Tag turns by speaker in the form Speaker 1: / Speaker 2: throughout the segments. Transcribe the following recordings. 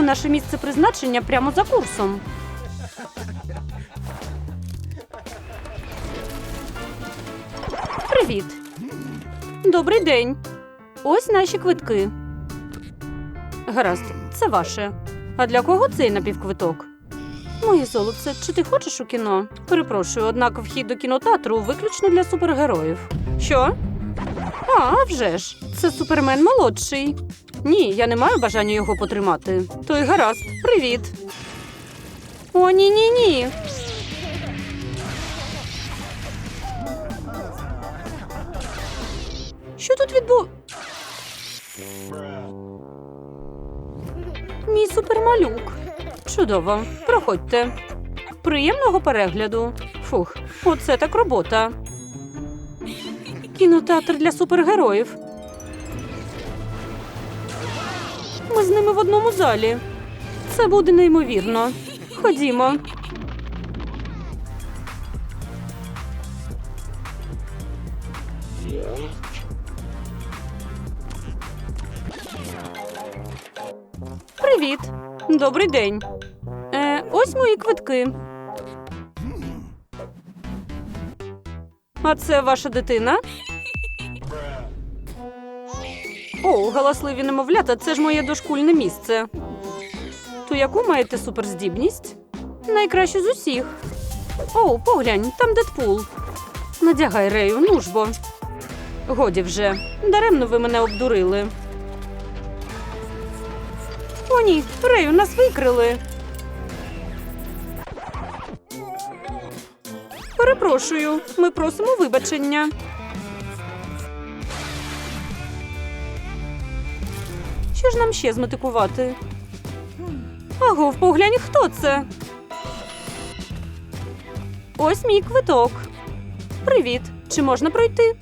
Speaker 1: О, наше місце призначення прямо за курсом. Привіт. Добрий день. Ось наші квитки. Гаразд, це ваше. А для кого цей напівквиток? Моє золоце, чи ти хочеш у кіно? Перепрошую, однак вхід до кінотеатру виключно для супергероїв. Що? А вже ж. Це супермен молодший. Ні, я не маю бажання його потримати. То й гаразд, привіт. О, ні, ні, ні. Що тут відбу... Мій супермалюк. Чудово. Проходьте. Приємного перегляду. Фух, оце так робота. Кінотеатр для супергероїв. Ми з ними в одному залі. Це буде неймовірно. Ходімо. Привіт. Добрий день. Е, ось мої квитки. А це ваша дитина? Галасливі немовлята, це ж моє дошкульне місце. То яку маєте суперздібність? Найкраще з усіх. О, поглянь, там Дедпул. Надягай рею, ну ж бо. Годі вже. Даремно ви мене обдурили. О, ні, Рею, нас викрили. Перепрошую, ми просимо вибачення. Що ж нам ще зметикувати? Агов, поглянь, хто це? Ось мій квиток. Привіт. Чи можна пройти?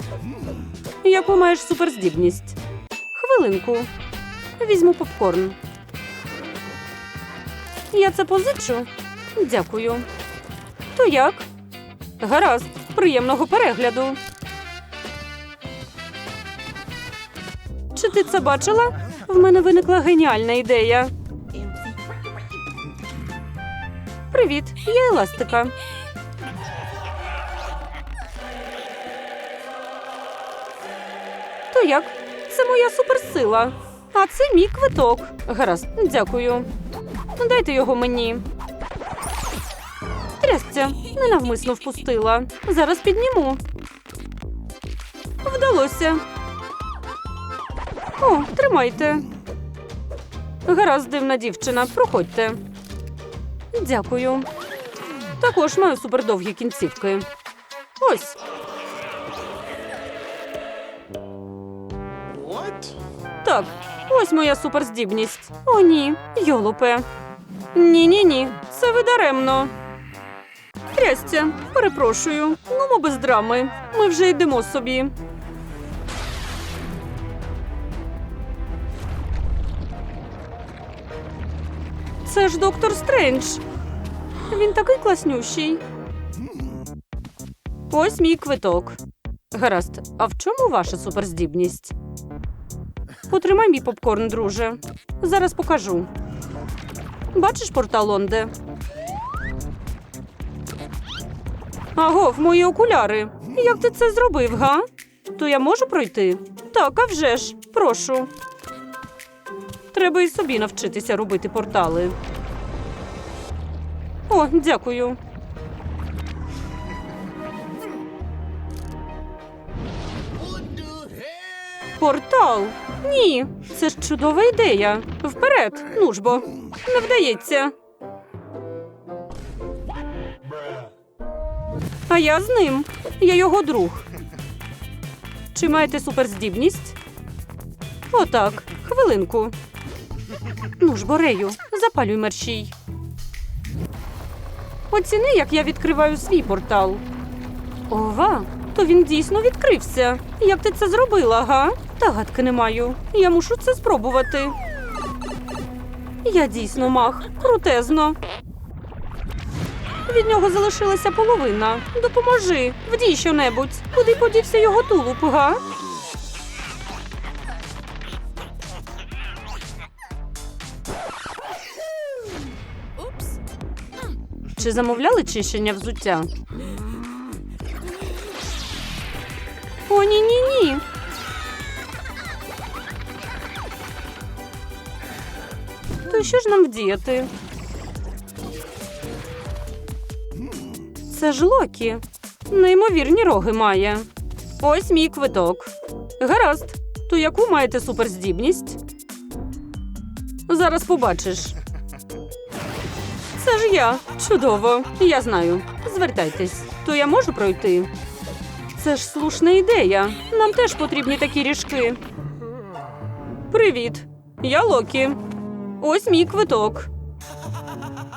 Speaker 1: Яку маєш суперздібність? Хвилинку. Візьму попкорн. Я це позичу. Дякую. То як? Гаразд, приємного перегляду. Чи ти це бачила? В мене виникла геніальна ідея. Привіт, я еластика. То як? Це моя суперсила. А це мій квиток. Гаразд, дякую. Дайте його мені. Трясця, ненавмисно впустила. Зараз підніму. Вдалося. О, тримайте. Гаразд, дивна дівчина, проходьте. Дякую. Також маю супердовгі кінцівки. Ось. Так, ось моя суперздібність. О, ні, йолупе. Ні, ні, ні, це ви даремно. Трястя, перепрошую. Ну, без драми. Ми вже йдемо собі. Це ж доктор Стрендж. Він такий класнющий. Ось мій квиток. Гаразд, а в чому ваша суперздібність? Потримай мій попкорн, друже. Зараз покажу. Бачиш портал Онде? Агов, мої окуляри. Як ти це зробив, га? То я можу пройти? Так, а вже ж. Прошу. Треба і собі навчитися робити портали. О, дякую. Портал? Ні, це ж чудова ідея. Вперед, ну ж бо. Не вдається. А я з ним. Я його друг. Чи маєте суперздібність? Отак, хвилинку. Ну ж, Борею, запалюй мерщій. Оціни, як я відкриваю свій портал. Ова, то він дійсно відкрився. Як ти це зробила, га? Та гадки не маю. Я мушу це спробувати. Я дійсно мах. Крутезно. Від нього залишилася половина. Допоможи, вдій щонебудь. Куди подівся його тулуб, га? Чи замовляли чищення взуття? О, ні, ні, ні. То що ж нам вдіяти? Це ж Локі. Неймовірні роги має. Ось мій квиток. Гаразд. То яку маєте суперздібність? Зараз побачиш. Це ж я. Чудово. Я знаю. Звертайтесь. То я можу пройти. Це ж слушна ідея. Нам теж потрібні такі ріжки. Привіт. Я Локі. Ось мій квиток.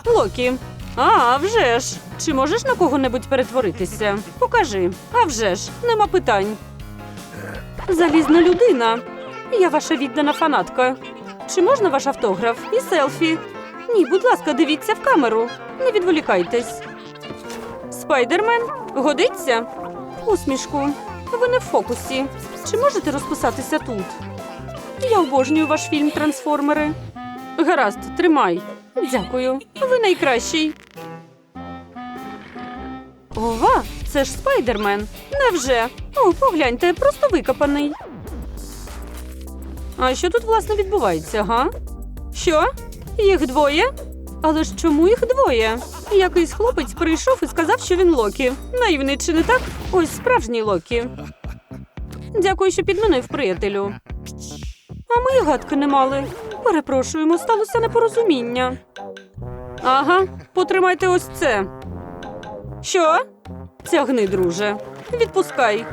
Speaker 1: Локі. А, вже ж. Чи можеш на кого-небудь перетворитися? Покажи. А вже ж, нема питань. Залізна людина. Я ваша віддана фанатка. Чи можна ваш автограф і селфі? Ні, будь ласка, дивіться в камеру. Не відволікайтесь. Спайдермен, годиться? Усмішку. Ви не в фокусі. Чи можете розписатися тут? Я обожнюю ваш фільм Трансформери. Гаразд, тримай. Дякую. Ви найкращий. Ова, це ж спайдермен. Невже? О, погляньте, просто викопаний. А що тут власне відбувається, га? Що? Їх двоє? Але ж чому їх двоє? Якийсь хлопець прийшов і сказав, що він Локі. Наївний чи не так? Ось справжній Локі. Дякую, що підмінив приятелю. А ми й гадки не мали. Перепрошуємо, сталося непорозуміння. Ага, потримайте ось це. Що? Тягни, друже. Відпускай.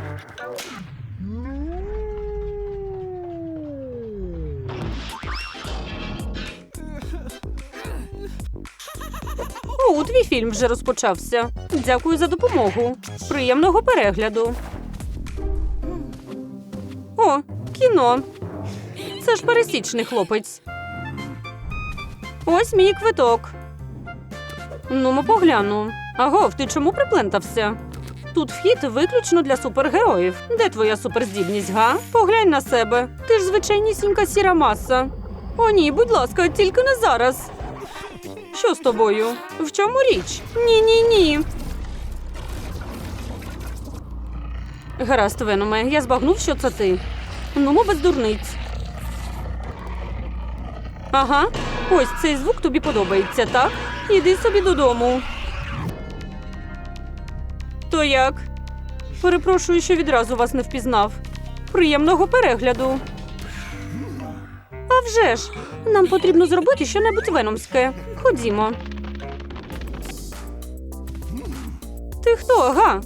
Speaker 1: О, твій фільм вже розпочався. Дякую за допомогу. Приємного перегляду. О, кіно. Це ж пересічний хлопець. Ось мій квиток. Ну, ми погляну. Агов, ти чому приплентався? Тут вхід виключно для супергероїв. Де твоя суперздібність, га? Поглянь на себе. Ти ж звичайнісінька сіра маса. О, ні, будь ласка, тільки не зараз. Що з тобою? В чому річ? Ні, ні, ні. Гаразд, Веноме, я збагнув, що це ти. Ну, мо без дурниць. Ага, ось цей звук тобі подобається, так? Іди собі додому. То як? Перепрошую, що відразу вас не впізнав. Приємного перегляду. А вже ж, нам потрібно зробити щонебудь веномське. Ходімо. Ти хто, га?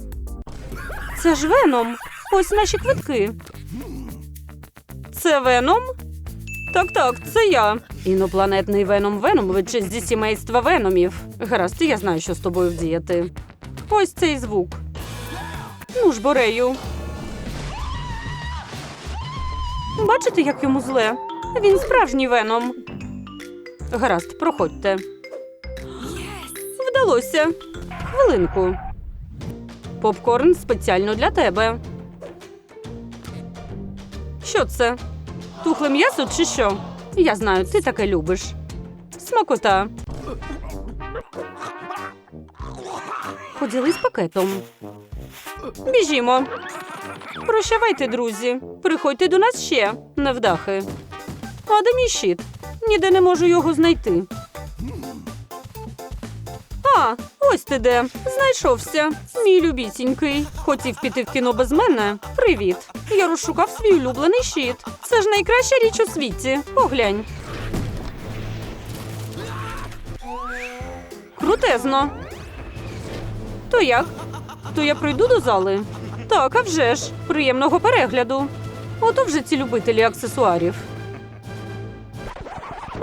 Speaker 1: Це ж веном. Ось наші квитки. Це веном? Так, так, це я. Інопланетний веном Веномович зі сімейства веномів. Гаразд, я знаю, що з тобою вдіяти. Ось цей звук. Ну ж, Борею. Бачите, як йому зле? Він справжній веном. Гаразд, проходьте. Вдалося. Хвилинку. Попкорн спеціально для тебе. Що це? Тухле м'ясо чи що? Я знаю, ти таке любиш. Смакота. Поділись пакетом. Біжімо. Прощавайте, друзі. Приходьте до нас ще, невдахи. А де мій щит? Ніде не можу його знайти. А, ось ти де. Знайшовся. Мій любісінький. Хотів піти в кіно без мене. Привіт. Я розшукав свій улюблений щит. Це ж найкраща річ у світі. Поглянь. Крутезно. То як? То я прийду до зали? Так, а вже ж. Приємного перегляду. Ото вже ці любителі аксесуарів.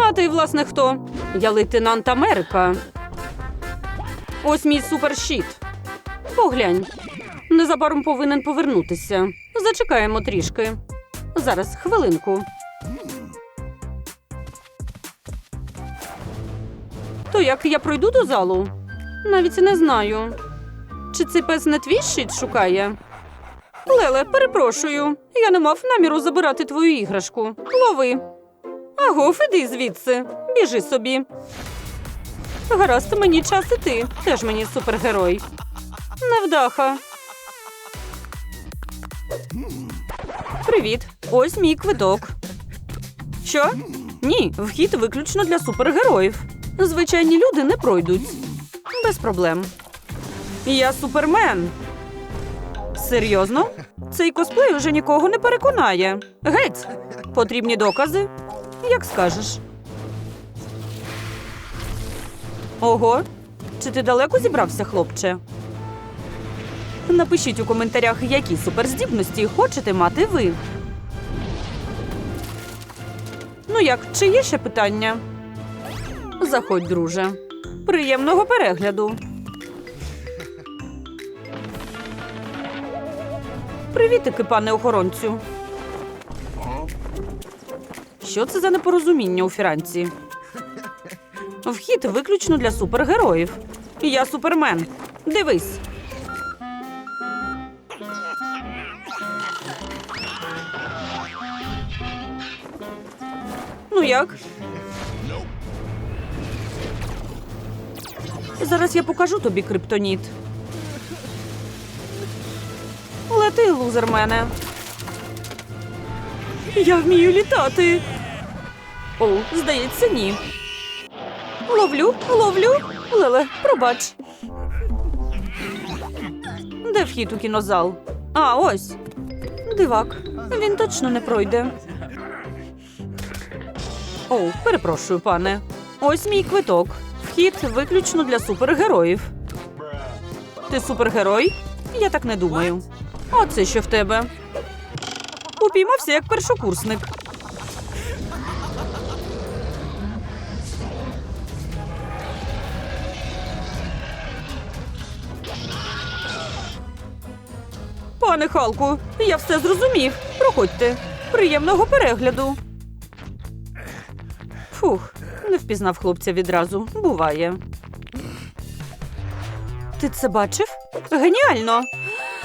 Speaker 1: А ти, власне, хто? Я лейтенант Америка. Ось мій суперщит. Поглянь. Незабаром повинен повернутися. Зачекаємо трішки. Зараз, хвилинку. То як я пройду до залу? Навіть не знаю. Чи цей пес не твій щит шукає? Леле, перепрошую. Я не мав наміру забирати твою іграшку. Лови. Агов, іди звідси. Біжи собі. Гаразд, мені час іти. Теж мені супергерой. Невдаха. Привіт. Ось мій квиток. Що? Ні, вхід виключно для супергероїв. Звичайні люди не пройдуть. Без проблем. Я супермен. Серйозно? Цей косплей уже нікого не переконає. Геть! Потрібні докази? Як скажеш. Ого, чи ти далеко зібрався, хлопче? Напишіть у коментарях, які суперздібності хочете мати ви. Ну як, чи є ще питання? Заходь, друже. Приємного перегляду. Привітики, пане охоронцю. Що це за непорозуміння у Фіранці? Вхід виключно для супергероїв. Я супермен. Дивись. Ну як? Зараз я покажу тобі криптоніт. Лети, лузер мене. Я вмію літати. О, здається, ні. Ловлю, ловлю. Леле, пробач. Де вхід у кінозал? А, ось. Дивак. Він точно не пройде. О, перепрошую, пане. Ось мій квиток. Вхід виключно для супергероїв. Ти супергерой? Я так не думаю. А це що в тебе? Упіймався як першокурсник. Пане Халку, я все зрозумів. Проходьте. Приємного перегляду. Фух, не впізнав хлопця відразу. Буває. Ти це бачив? Геніально!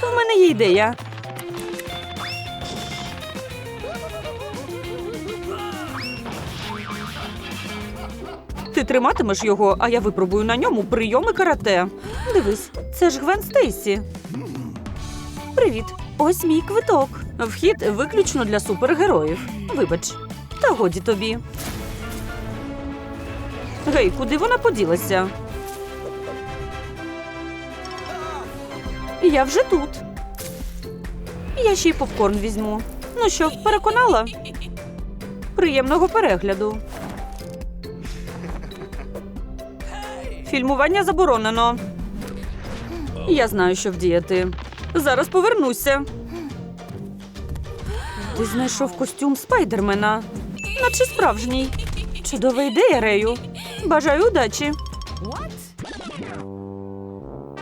Speaker 1: В мене є ідея. Ти триматимеш його, а я випробую на ньому прийоми карате. Дивись, це ж Гвен Стейсі. Привіт, ось мій квиток. Вхід виключно для супергероїв. Вибач, та годі тобі. Гей, куди вона поділася? Я вже тут. Я ще й попкорн візьму. Ну що, переконала? Приємного перегляду. Фільмування заборонено. Я знаю, що вдіяти. Зараз повернуся. Ти знайшов костюм спайдермена, наче справжній. Чудова ідея, Рею. Бажаю удачі.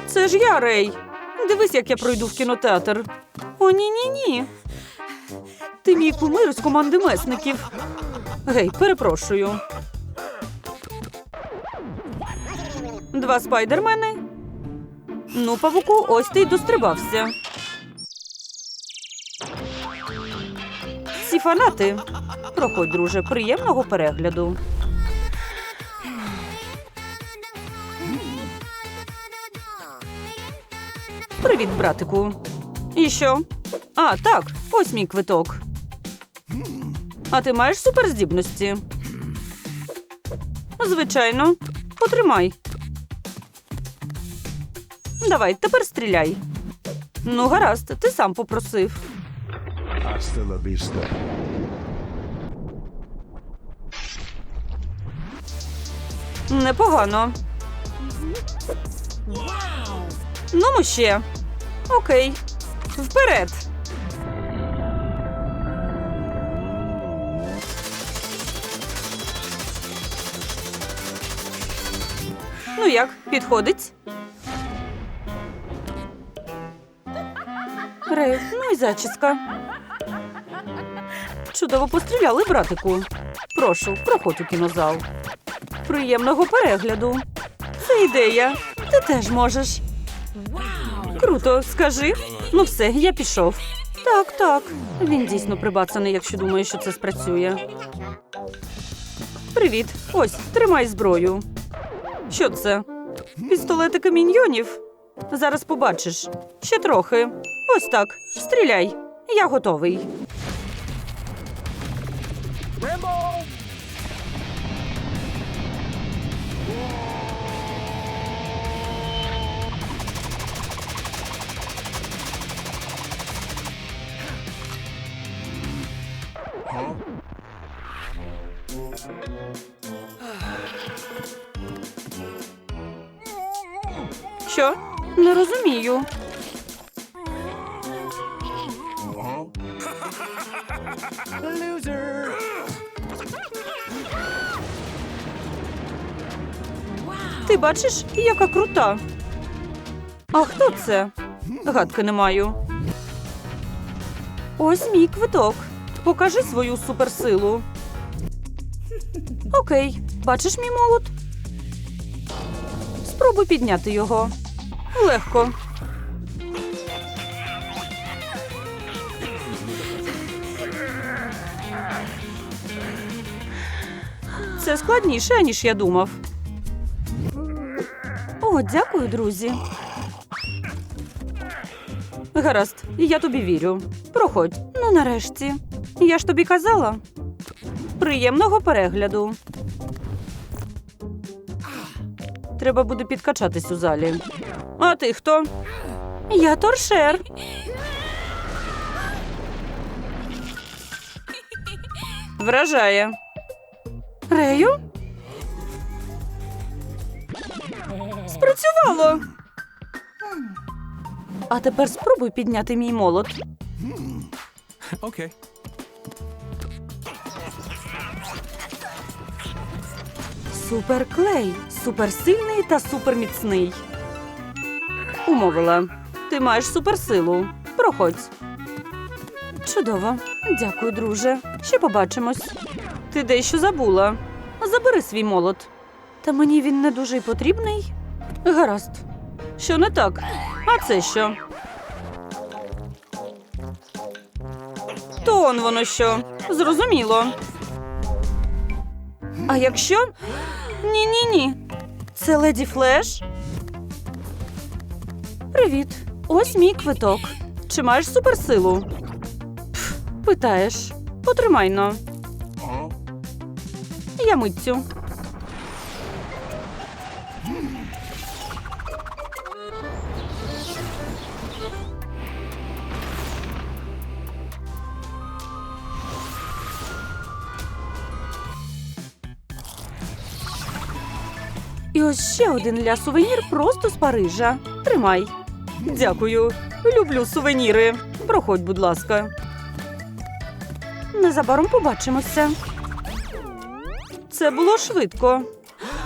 Speaker 1: Це ж я, Рей. Дивись, як я пройду в кінотеатр. О, ні, ні, ні. Ти мій кумир з команди месників. Гей, перепрошую. Два спайдермени. Ну, павуку, ось ти й дострибався. Ці фанати. Проходь, друже, приємного перегляду. Привіт, братику. І що? А, так, ось мій квиток. А ти маєш суперздібності? Звичайно. Потримай. Давай, тепер стріляй. Ну, гаразд, ти сам попросив. Непогано. Ну, ми ще. Окей. Вперед. Ну як, підходить? І зачіска. Чудово постріляли, братику. Прошу, проходь у кінозал. Приємного перегляду. Це ідея. Ти теж можеш. Круто, скажи. Ну все, я пішов. Так, так. Він дійсно прибацаний, якщо думає, що це спрацює. Привіт. Ось, тримай зброю. Що це? Пістолетики міньйонів? Зараз побачиш. Ще трохи. Ось так. Стріляй. Я готовий. Бачиш, яка крута. А хто це? Гадки не маю. Ось мій квиток. Покажи свою суперсилу. Окей, бачиш мій молот? Спробуй підняти його. Легко. Це складніше, ніж я думав. О, дякую, друзі. Гаразд, я тобі вірю. Проходь. Ну, нарешті. Я ж тобі казала. Приємного перегляду. Треба буде підкачатись у залі. А ти хто? Я торшер. Вражає. Рею? Спрацювало. А тепер спробуй підняти мій молот.
Speaker 2: Okay.
Speaker 1: Суперклей, суперсильний та суперміцний. Умовила. Ти маєш суперсилу. Проходь. Чудово. Дякую, друже. Ще побачимось. Ти дещо забула. Забери свій молот. Та мені він не дуже й потрібний. Гаразд. Що не так? А це що? То он воно що. Зрозуміло. А якщо. Ні, ні, ні. Це леді Флеш. Привіт. Ось мій квиток. Чи маєш суперсилу? Пф, питаєш. Потримай но. Я митцю. І ось ще один ля сувенір просто з Парижа. Тримай. Дякую. Люблю сувеніри. Проходь, будь ласка. Незабаром побачимося. Це було швидко.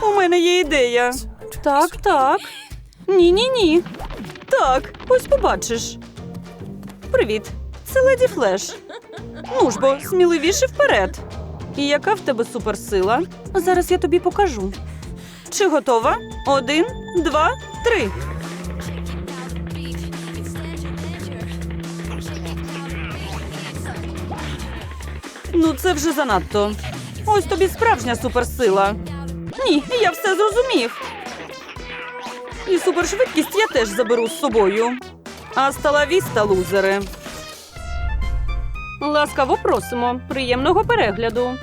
Speaker 1: У мене є ідея. Так, так. Ні, ні, ні. Так, ось побачиш. Привіт. Це леді Флеш. Ну ж бо, сміливіше вперед. І яка в тебе суперсила? Зараз я тобі покажу. Чи готова? Один, два, три. Ну, це вже занадто. Ось тобі справжня суперсила. Ні, я все зрозумів. І супершвидкість я теж заберу з собою. А сталавіста, лузери. Ласкаво просимо. Приємного перегляду.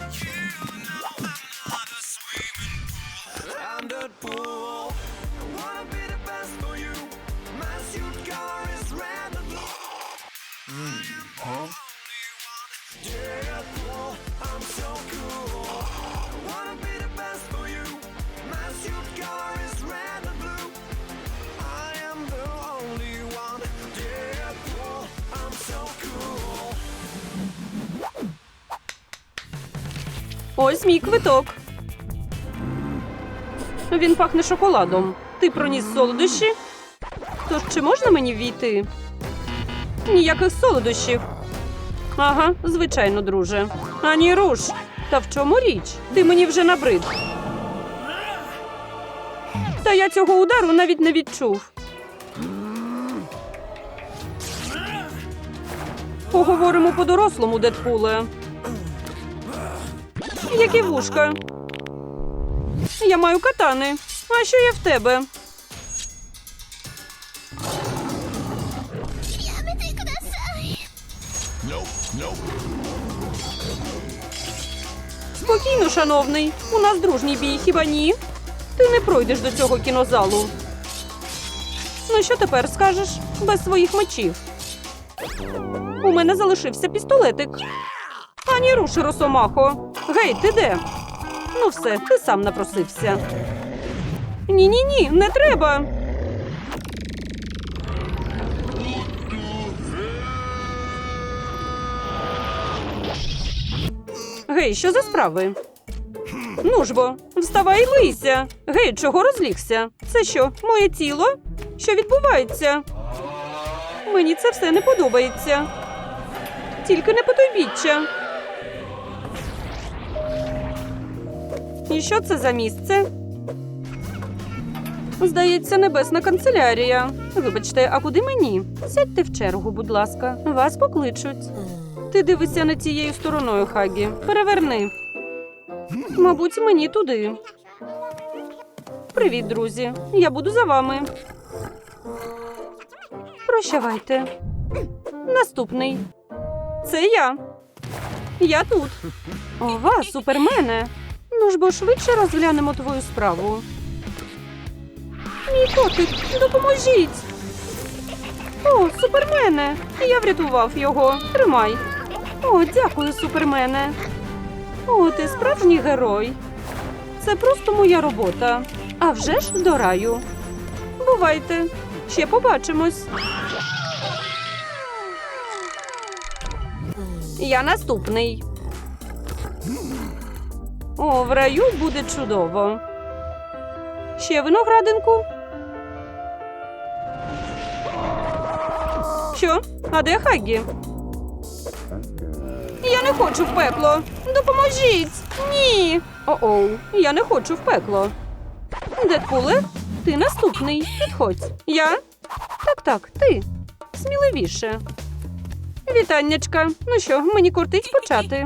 Speaker 1: Він пахне шоколадом. Ти проніс солодощі? Тож чи можна мені ввійти? Ніяких солодощів. Ага, звичайно, друже. Ані руш. Та в чому річ? Ти мені вже набрид. Та я цього удару навіть не відчув. Поговоримо по-дорослому, Дедпуле. Які вушка? Я маю катани. А що є в тебе? Спокійно, шановний. У нас дружній бій, хіба ні? Ти не пройдеш до цього кінозалу. Ну що тепер скажеш? Без своїх мечів. У мене залишився пістолетик. Ані руши, Росомахо. Гей, ти де? Ну все, ти сам напросився. Ні, ні, ні, не треба. Гей, що за справи? Ну ж бо, вставай і мийся. Гей, чого розлігся? Це що, моє тіло? Що відбувається? Мені це все не подобається. Тільки не потойбіччя. І що це за місце? Здається, небесна канцелярія. Вибачте, а куди мені? Сядьте в чергу, будь ласка. Вас покличуть. Ти дивися не тією стороною, Хагі. Переверни. Мабуть, мені туди. Привіт, друзі. Я буду за вами. Прощавайте. Наступний. Це я. Я тут. Ова, супермене. Ну ж бо швидше розглянемо твою справу. Мій котик, допоможіть. О, супермене. Я врятував його. Тримай. О, дякую, супермене. О, ти справжній герой. Це просто моя робота. А вже ж до раю. Бувайте. Ще побачимось. Я наступний. О, в раю буде чудово. Ще виноградинку. Що? А де Хагі? Я не хочу в пекло. Допоможіть! Ні. О-оу, я не хочу в пекло. Дедпуле, ти наступний. Підходь. Я? Так, так, ти. Сміливіше. Вітаннячка. Ну що, мені кортить почати.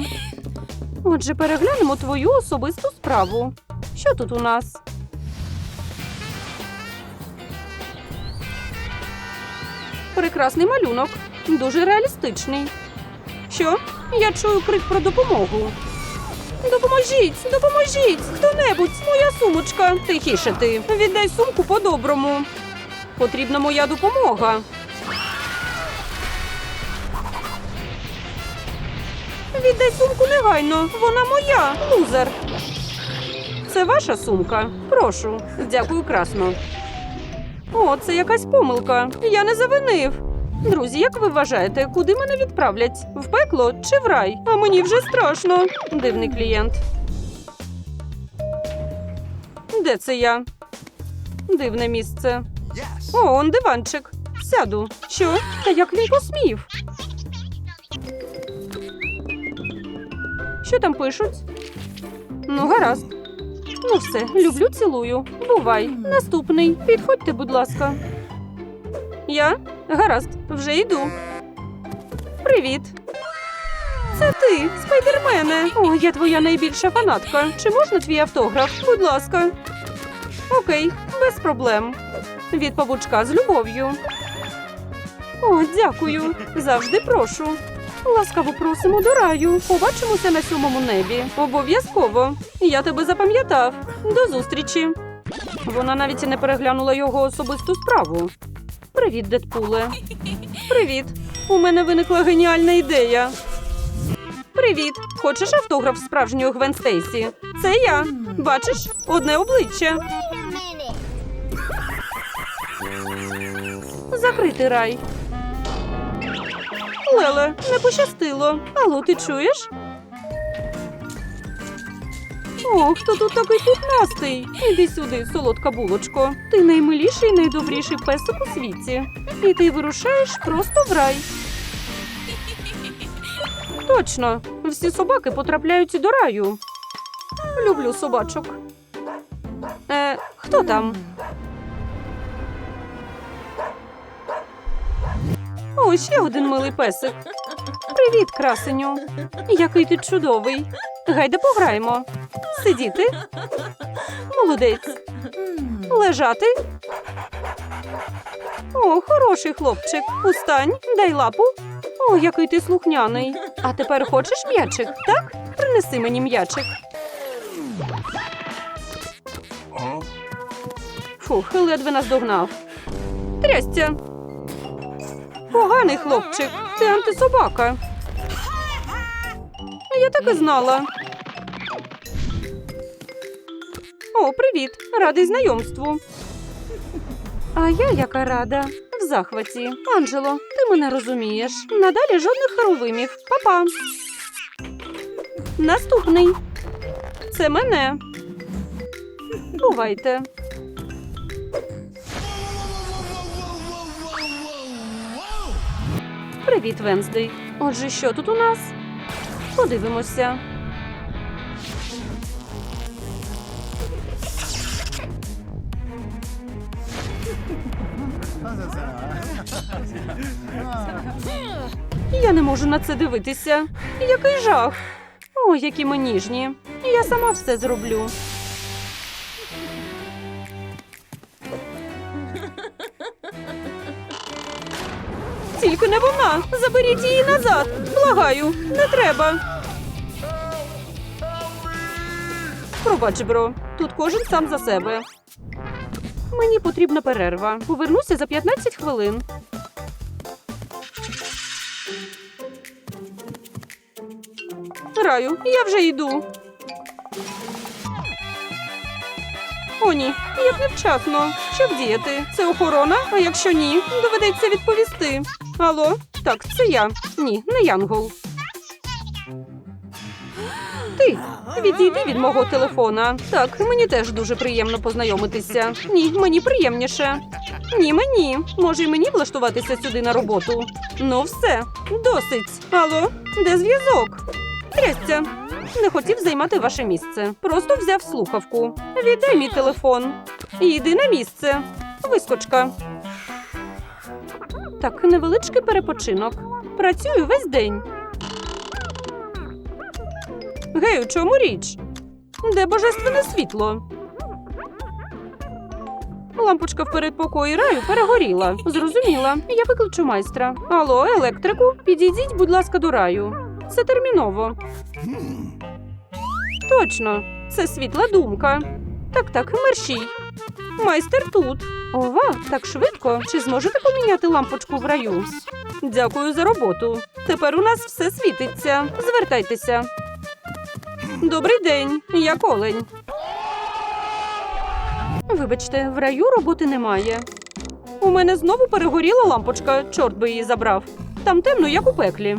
Speaker 1: Отже, переглянемо твою особисту справу. Що тут у нас? Прекрасний малюнок, дуже реалістичний. Що? Я чую крик про допомогу. Допоможіть, допоможіть! Хто-небудь, моя сумочка. Тихіше ти. Віддай сумку по-доброму. Потрібна моя допомога. Віддай сумку негайно. Вона моя, лузер. Це ваша сумка? Прошу. Дякую, красно. О, це якась помилка. Я не завинив. Друзі, як ви вважаєте, куди мене відправлять? В пекло чи в рай? А мені вже страшно. Дивний клієнт. Де це я? Дивне місце. О, он диванчик. Сяду. Що? Та як він посмів? Що там пишуть? Ну, гаразд. Ну все, люблю, цілую. Бувай. Наступний. Підходьте, будь ласка. Я? Гаразд, вже йду. Привіт. Це ти, спайдермене. О, я твоя найбільша фанатка. Чи можна твій автограф? Будь ласка. Окей, без проблем. Від павучка з любов'ю. О, дякую. Завжди прошу. Ласкаво просимо до раю. Побачимося на сьомому небі. Обов'язково. Я тебе запам'ятав. До зустрічі. Вона навіть і не переглянула його особисту справу. Привіт, Дедпуле. Привіт. У мене виникла геніальна ідея. Привіт. Хочеш автограф справжньої Гвен Стейсі? Це я. Бачиш, одне обличчя. Закритий рай. Леле, не пощастило. Алло, ти чуєш? О, хто тут такий пухнастий? Іди сюди, солодка булочко. Ти наймиліший, і найдобріший песик у світі. І ти вирушаєш просто в рай. Точно, всі собаки потрапляють до раю. Люблю собачок. Е, хто там? О, ще один милий песик. Привіт, красеню. Який ти чудовий. Гайда пограємо. Сидіти. Молодець. Лежати. О, хороший хлопчик. Устань, дай лапу. О, який ти слухняний. А тепер хочеш м'ячик, так? Принеси мені м'ячик. Фух, ледве наздогнав. Трястя. Поганий хлопчик. Ти антисобака. Я так і знала. О, привіт! Радий знайомству. А я яка рада. В захваті. Анджело, ти мене розумієш. Надалі жодних херовимів. Па-па. Наступний. Це мене. Бувайте. Привіт, Венздей. Отже, що тут у нас? Подивимося. Я не можу на це дивитися. Який жах. О, які ми ніжні. Я сама все зроблю. Тільки не вона. Заберіть її назад. Благаю, не треба. Пробач, бро. Тут кожен сам за себе. Мені потрібна перерва. Повернуся за 15 хвилин. Раю, я вже йду. О, ні, як невчасно. Що вдіяти? Це охорона, а якщо ні, доведеться відповісти. Алло? Так, це я. Ні, не Янгол. Ти відійди від мого телефона. Так, мені теж дуже приємно познайомитися. Ні, мені приємніше. Ні, мені. Може, й мені влаштуватися сюди на роботу. Ну, все, досить. Алло, де зв'язок? Трясця. Не хотів займати ваше місце. Просто взяв слухавку. Віддай мій телефон. І йди на місце. Вискочка. Так, невеличкий перепочинок. Працюю весь день. Гей, у чому річ? Де божественне світло? Лампочка в передпокої раю перегоріла. Зрозуміла. Я викличу майстра. Алло, електрику, підійдіть, будь ласка, до раю. Це терміново. Точно, це світла думка. Так, так, мерщій. Майстер тут. Ова, так швидко. Чи зможете поміняти лампочку в раю? Дякую за роботу. Тепер у нас все світиться. Звертайтеся. Добрий день, я колень. Вибачте, в раю роботи немає. У мене знову перегоріла лампочка, чорт би її забрав. Там темно, як у пеклі.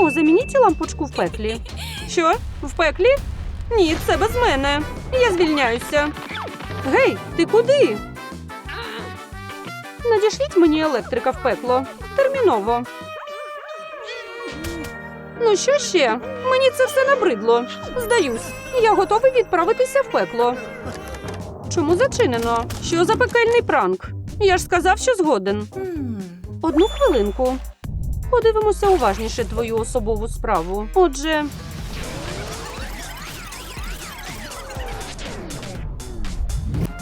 Speaker 1: О, замініть лампочку в пеклі. Що? В пеклі? Ні, це без мене. Я звільняюся. Гей, ти куди? Надішліть мені електрика в пекло. Терміново. Ну що ще? Мені це все набридло. Здаюсь, я готовий відправитися в пекло. Чому зачинено? Що за пекельний пранк? Я ж сказав, що згоден. Одну хвилинку. Подивимося уважніше твою особову справу. Отже.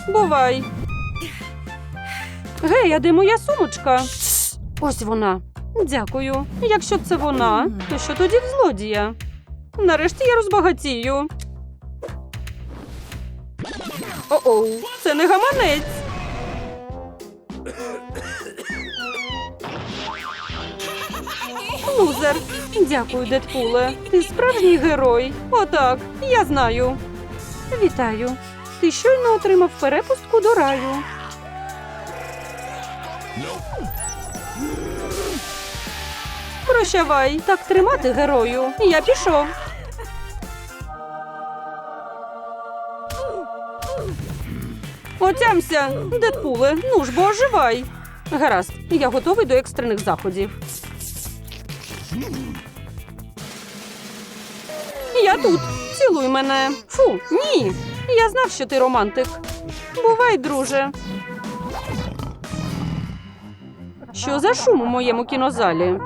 Speaker 1: Бувай. Гей, а де моя сумочка? Ось вона. Дякую. Якщо це вона, то що тоді в злодія? Нарешті я розбагатію. О-оу, це не гаманець. Лузер. Дякую, Дедпуле. Ти справжній герой. Отак, я знаю. Вітаю. Ти щойно отримав перепустку до раю. Прощавай, так тримати герою. Я пішов. Отямся, Дедпуле, ну ж бо оживай. Гаразд, я готовий до екстрених заходів. Я тут. Цілуй мене. Фу, ні. Я знав, що ти романтик. Бувай, друже. Що за шум у моєму кінозалі?